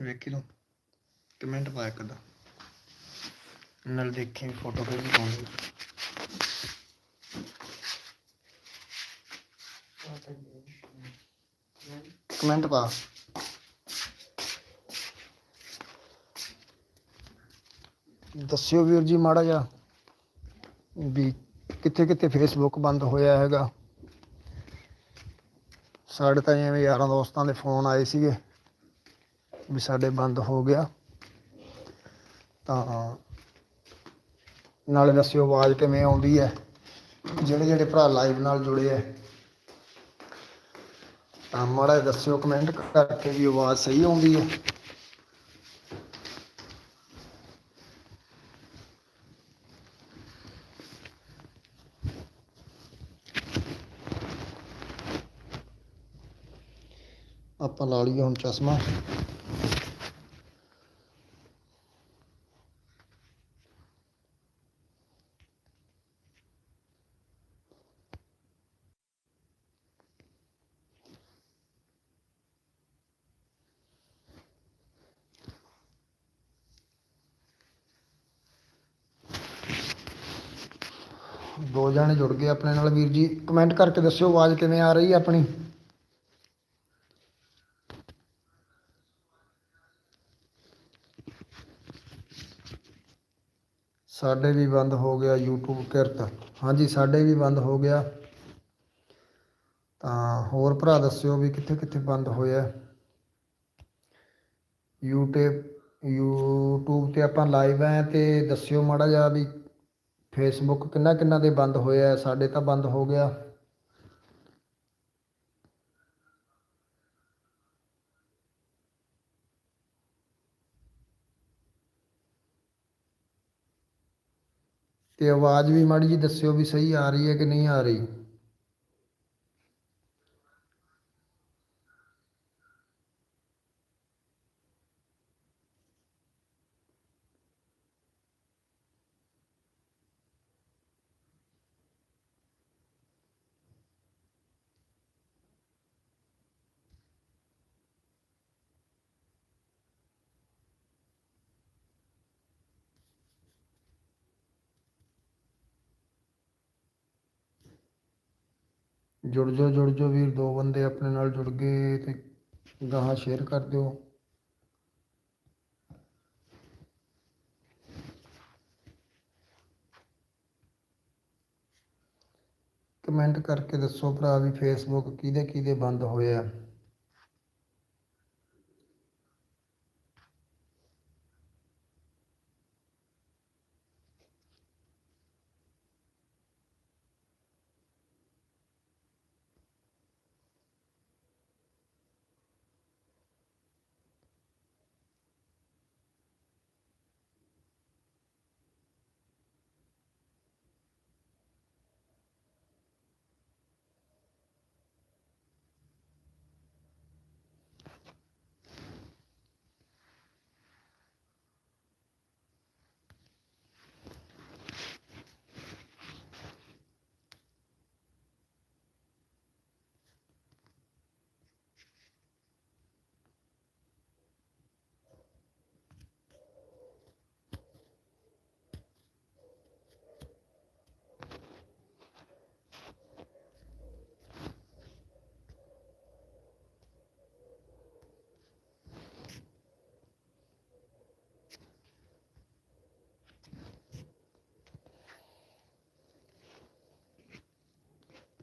ਵੇਖੀ ਲੋ ਕਮੈਂਟ ਪਾਇਆ ਕਦਾ ਨਾਲ ਦੇਖੀ ਫੋਟੋ ਕਿਹੜੀ ਪਾਉਣੀ। ਕਮੈਂਟ ਪਾ। ਦੱਸਿਓ ਵੀਰ ਜੀ ਮਾੜਾ ਜਿਹਾ ਵੀ ਕਿੱਥੇ ਕਿੱਥੇ ਫੇਸਬੁੱਕ ਬੰਦ ਹੋਇਆ ਹੈਗਾ। ਸਾਡੇ ਤਾਂ ਐਵੇਂ ਯਾਰਾਂ ਦੋਸਤਾਂ ਦੇ ਫੋਨ ਆਏ ਸੀਗੇ। ਵੀ ਸਾਡੇ ਬੰਦ ਹੋ ਗਿਆ। ਤਾਂ ਨਾਲੇ ਦੱਸਿਓ ਆਵਾਜ਼ ਕਿਵੇਂ ਆਉਂਦੀ ਹੈ? ਜਿਹੜੇ ਜਿਹੜੇ ਭਰਾ ਲਾਈਵ ਨਾਲ ਜੁੜੇ ਹੈ। ਤਾਂ ਮਾੜਾ ਦੱਸਿਓ ਕਮੈਂਟ ਕਰਕੇ ਵੀ ਆਵਾਜ਼ ਸਹੀ ਆਉਂਦੀ ਹੈ। ਆਪਾਂ ਲਾ ਲਈਏ ਹੁਣ ਚਸ਼ਮਾ। ਦੋ ਜਾਣੇ ਜੁੜ ਗਏ ਆਪਣੇ ਨਾਲ। ਵੀਰ ਜੀ ਕਮੈਂਟ ਕਰਕੇ ਦੱਸਿਓ ਆਵਾਜ਼ ਕਿਵੇਂ ਆ ਰਹੀ ਹੈ ਆਪਣੀ? ਸਾਡੇ ਵੀ ਬੰਦ ਹੋ ਗਿਆ YouTube ਕਿਰਤ। ਹਾਂਜੀ, ਸਾਡੇ ਵੀ ਬੰਦ ਹੋ ਗਿਆ। ਤਾਂ ਹੋਰ ਭਰਾ ਦੱਸਿਓ ਵੀ ਕਿੱਥੇ ਕਿੱਥੇ ਬੰਦ ਹੋਇਆ। YouTube YouTube ਤੇ ਆਪਾਂ ਲਾਈਵ ਆ ਤੇ ਦੱਸਿਓ ਮਾੜਾ ਜਿਹਾ ਵੀ ਫੇਸਬੁੱਕ ਕਿੰਨਾ ਕਿੰਨਾ ਦੇ ਬੰਦ ਹੋਇਆ। ਸਾਡੇ ਤਾਂ ਬੰਦ ਹੋ ਗਿਆ। ਤੇ ਆਵਾਜ਼ ਵੀ ਮਾੜੀ ਜੀ ਦੱਸਿਓ ਵੀ ਸਹੀ ਆ ਰਹੀ ਹੈ ਕਿ ਨਹੀਂ ਆ ਰਹੀ। ਜੁੜ ਜਾਓ ਜੁੜ ਜਾਓ ਵੀਰ, ਦੋ ਬੰਦੇ ਆਪਣੇ ਨਾਲ ਜੁੜ ਗਏ ਤੇ ਗਾਹਾਂ ਸ਼ੇਅਰ ਕਰ ਦਿਓ। ਕਮੈਂਟ ਕਰਕੇ ਦੱਸੋ ਭਰਾ ਵੀ ਫੇਸਬੁੱਕ ਕਿਹਦੇ ਕਿਹਦੇ ਬੰਦ ਹੋਇਆ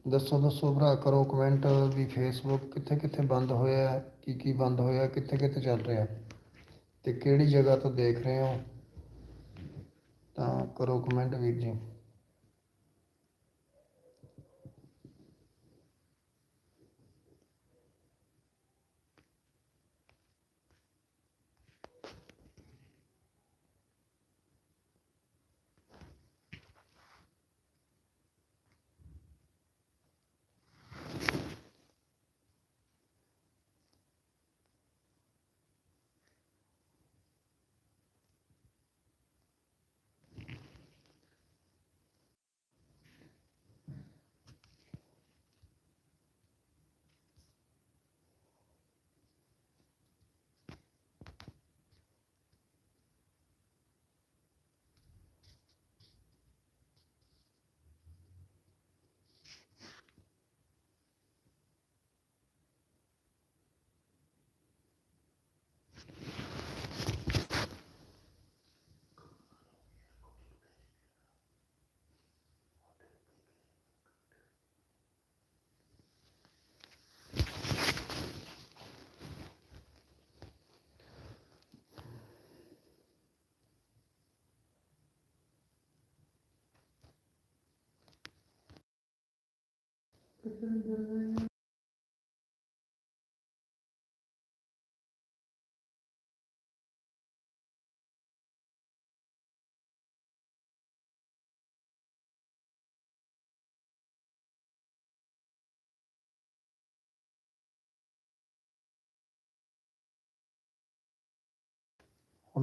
ਦੱਸੋ ਦੱਸੋ ਭਰਾ, ਕਰੋ ਕਮੈਂਟ ਵੀ ਫੇਸਬੁੱਕ ਕਿੱਥੇ ਕਿੱਥੇ ਬੰਦ ਹੋਇਆ ਕੀ ਕੀ ਬੰਦ ਹੋਇਆ ਕਿੱਥੇ ਕਿੱਥੇ ਚੱਲ ਰਿਹਾ ਤੇ ਕਿਹੜੀ ਜਗ੍ਹਾ ਤੋਂ ਦੇਖ ਰਹੇ ਹੋ? ਤਾਂ ਕਰੋ ਕਮੈਂਟ ਵੀਰ ਜੀ। ਹੁਣ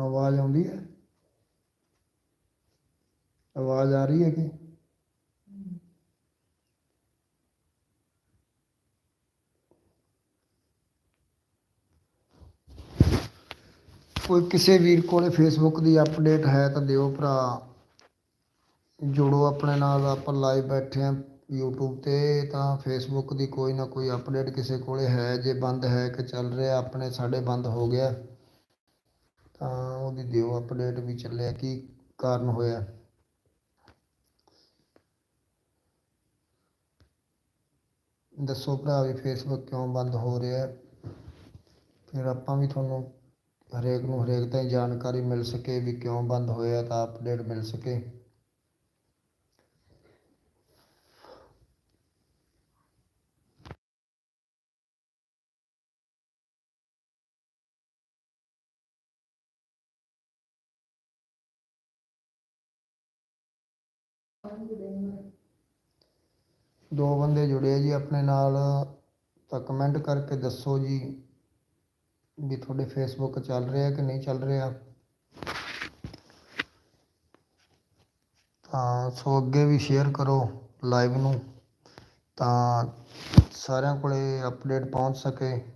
ਆਵਾਜ਼ ਆਉਂਦੀ ਹੈ ਆਵਾਜ਼ ਆ ਰਹੀ ਹੈ ਕਿ ਕੋਈ ਕਿਸੇ ਵੀਰ ਕੋਲੇ ਫੇਸਬੁੱਕ ਦੀ ਅਪਡੇਟ ਹੈ ਤਾਂ ਦਿਓ ਭਰਾ। ਜੁੜੋ ਆਪਣੇ ਨਾਲ, ਆਪਾਂ ਲਾਈਵ ਬੈਠੇ ਆ YouTube ਤੇ, ਤਾਂ ਫੇਸਬੁੱਕ ਦੀ ਕੋਈ ਨਾ ਕੋਈ ਅਪਡੇਟ ਕਿਸੇ ਕੋਲੇ ਹੈ, ਜੇ ਬੰਦ ਹੈ ਕਿ ਚੱਲ ਰਿਹਾ, ਆਪਣੇ ਸਾਡੇ ਬੰਦ ਹੋ ਗਿਆ। ਤਾਂ ਉਹਦੀ ਦਿਓ ਅਪਡੇਟ ਵੀ ਚੱਲਿਆ, ਕੀ ਕਾਰਨ ਹੋਇਆ। ਦੱਸੋ ਭਰਾ ਵੀ ਫੇਸਬੁੱਕ ਕਿਉਂ ਬੰਦ ਹੋ ਰਿਹਾ ਫਿਰ ਆਪਾਂ ਵੀ ਤੁਹਾਨੂੰ ਹਰੇਕ ਨੂੰ ਹਰੇਕ ਤਾਂ ਜਾਣਕਾਰੀ ਮਿਲ ਸਕੇ ਵੀ ਕਿਉਂ ਬੰਦ ਹੋਇਆ ਤਾਂ ਅਪਡੇਟ ਮਿਲ ਸਕੇ। ਦੋ ਬੰਦੇ ਜੁੜੇ ਜੀ, ਆਪਣੇ ਨਾਲ ਤਾਂ ਕਮੈਂਟ ਕਰਕੇ ਦੱਸੋ ਜੀ। ਵੀ ਤੁਹਾਡੇ ਫੇਸਬੁੱਕ ਚੱਲ ਰਿਹਾ ਕਿ ਨਹੀਂ ਚੱਲ ਰਿਹਾ। ਤਾਂ ਸੋ ਅੱਗੇ ਵੀ ਸ਼ੇਅਰ ਕਰੋ ਲਾਈਵ ਨੂੰ ਤਾਂ ਸਾਰਿਆਂ ਕੋਲੇ ਅਪਡੇਟ ਪਹੁੰਚ ਸਕੇ।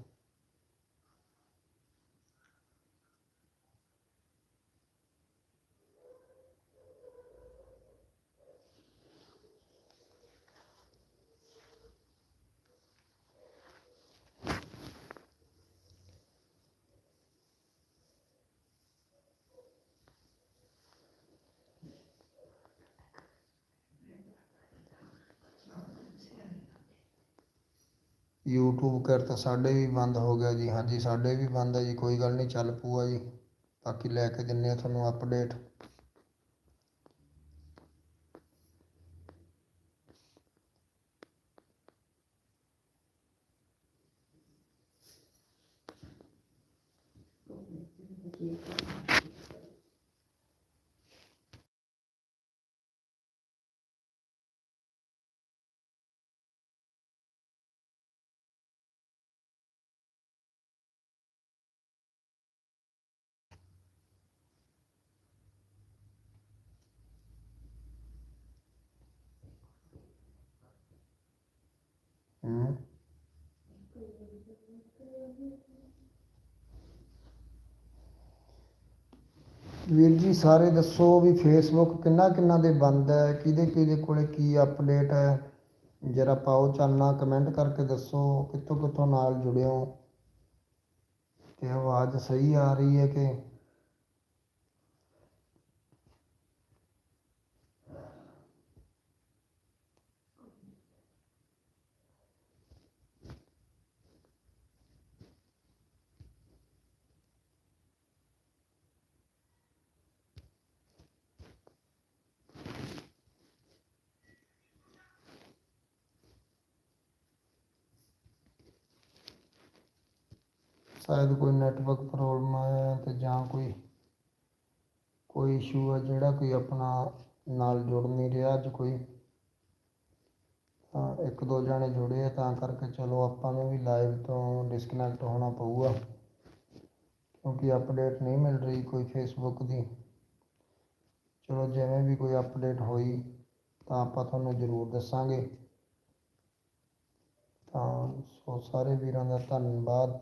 YouTube ਕਰ ਤਾਂ ਸਾਡੇ ਵੀ ਬੰਦ ਹੋ ਗਿਆ ਜੀ। ਹਾਂਜੀ, ਸਾਡੇ ਵੀ ਬੰਦ ਹੈ ਜੀ, ਕੋਈ ਗੱਲ ਨਹੀਂ, ਚੱਲ ਪੂਆ ਜੀ। ਬਾਕੀ ਲੈ ਕੇ ਦਿੰਨੇ ਆ ਤੁਹਾਨੂੰ ਅਪਡੇਟ ਹੂੰ। ਵੀਰ ਜੀ, ਸਾਰੇ ਦੱਸੋ ਵੀ ਫੇਸਬੁੱਕ ਕਿੰਨਾ ਕਿੰਨਾ ਦੇ ਬੰਦ ਹੈ? ਕਿਹਦੇ ਕਿਹਦੇ ਕੋਲੇ ਕੀ ਅਪਡੇਟ ਹੈ? ਜਰਾ ਪਾਓ ਚਾਨਣਾ ਕਮੈਂਟ ਕਰਕੇ ਦੱਸੋ ਕਿੱਥੋਂ ਕਿੱਥੋਂ ਨਾਲ ਜੁੜਿਓ ਹੋ? ਤੇ ਆਵਾਜ਼ ਸਹੀ ਆ ਰਹੀ ਹੈ ਕਿ ਸ਼ਾਇਦ ਕੋਈ ਨੈਟਵਰਕ ਪ੍ਰੋਬਲਮ ਹੈ ਤੇ ਜਾਂ ਕੋਈ ਕੋਈ ਇਸ਼ੂ ਹੈ ਜਿਹੜਾ ਕੋਈ ਆਪਣਾ ਨਾਲ ਜੁੜ ਨਹੀਂ ਰਿਹਾ ਅੱਜ ਕੋਈ। ਤਾਂ ਇੱਕ ਦੋ ਜਣੇ ਜੁੜੇ ਆ, ਤਾਂ ਕਰਕੇ ਚਲੋ ਆਪਾਂ ਨੂੰ ਵੀ ਲਾਈਵ ਤੋਂ ਡਿਸਕਨੈਕਟ ਹੋਣਾ ਪਊਗਾ। ਕਿਉਂਕਿ ਅਪਡੇਟ ਨਹੀਂ ਮਿਲ ਰਹੀ ਕੋਈ ਫੇਸਬੁੱਕ ਦੀ। ਚਲੋ ਜਿਵੇਂ ਵੀ ਕੋਈ ਅਪਡੇਟ ਹੋਈ, ਤਾਂ ਆਪਾਂ ਤੁਹਾਨੂੰ ਜ਼ਰੂਰ ਦੱਸਾਂਗੇ। ਤਾਂ ਸੋ ਸਾਰੇ ਵੀਰਾਂ ਦਾ ਧੰਨਵਾਦ।